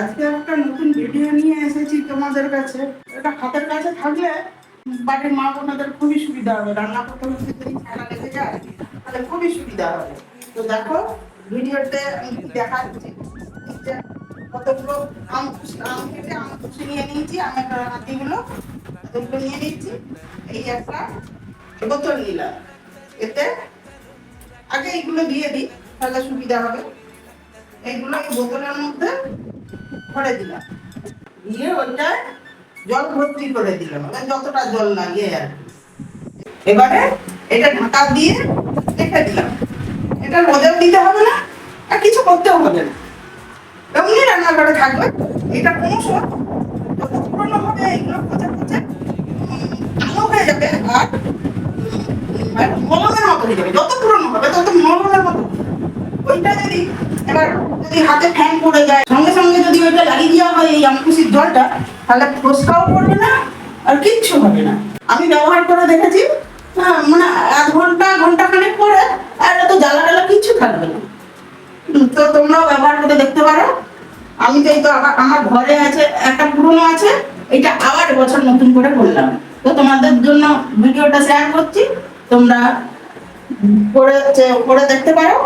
আজকে একটা নতুন ভিডিও নিয়ে এসেছি তোমাদের কাছে। এটা হাতের কাছে থাকলে বাড়ির মা বোনদের খুবই সুবিধা হবে। রান্না করতে যদি ঠান্ডা লেগে যায়, তাহলে খুবই সুবিধা হবে। তো দেখো ভিডিওতে আমি দেখাচ্ছি। কতগুলো আম আম কেটে আম কুচি নিয়ে নিয়েছি। আমের হাতিগুলো এগুলো নিয়ে নিয়েছি। এই একটা বোতল নিলাম। এতে আগে এইগুলো দিয়ে দিই, তাহলে সুবিধা হবে। এইগুলো এই বোতলের মধ্যে ভরে দিলাম। দিয়ে ওইটা জল ভর্তি করে দিলাম। মানে যতটা জল লাগে আর এবারে এটা ঢাকা দিয়ে রেখে দিলাম। এটা রোদেও দিতে হবে না, আর কিছু করতেও হবে না। এমনি রান্নাঘরে থাকবে। এটা কোনো সময় হবে, এগুলো কালো হয়ে যাবে। আর মলমের মতো হয়ে যাবে। যত পুরনো হবে, তত মলমের মতো। ওইটা যদি এবার যদি হাতে ফ্যান পড়ে যায় সঙ্গে যদি ওইটা লাগিয়ে দেওয়া হয় এই আমকুশির জলটা তাহলে ফোসকাও পড়বে না আর কিচ্ছু হবে না। আমি ব্যবহার করে দেখেছি হ্যাঁ, মানে আধ ঘণ্টা ঘণ্টা খানেক পরে আর এত জ্বালা টালা কিচ্ছু থাকবে না। তো তোমরাও ব্যবহার করে দেখতে পারো। আমি তো এই তো আমার আমার ঘরে আছে একটা পুরনো আছে এটা আবার এবছর নতুন করে করলাম। তো তোমাদের জন্য ভিডিওটা শেয়ার করছি তোমরা করে করে দেখতে পারো।